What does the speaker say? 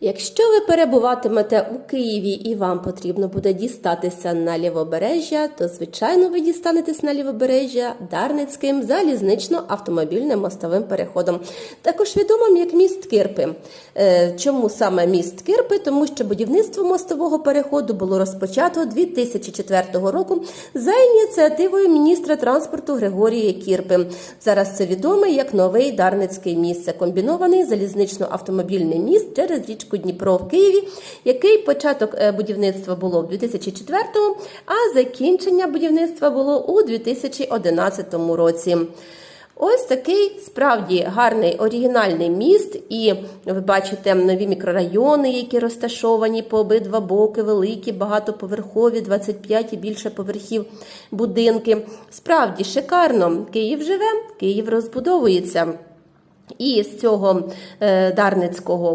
Якщо ви перебуватимете у Києві і вам потрібно буде дістатися на лівобережжя, то звичайно ви дістанетесь на лівобережжя Дарницьким залізнично-автомобільним мостовим переходом, також відомим як міст Кирпи. Е, Чому саме міст Кирпи? Тому що будівництво мостового переходу було розпочато 2004 року за ініціативою міністра транспорту Григорія Кірпи. Зараз це відомий як новий Дарницький міст. Це комбінований залізнично-автомобільний міст через річку Дніпро в Києві, який початок е, будівництва було в 2004, а закінчення будівництва було у 2011 році. Ось такий справді гарний оригінальний міст, і ви бачите нові мікрорайони, які розташовані по обидва боки, великі, багатоповерхові, 25 і більше поверхів будинки. Справді шикарно. Київ живе, Київ розбудовується. І з цього е, Дарницького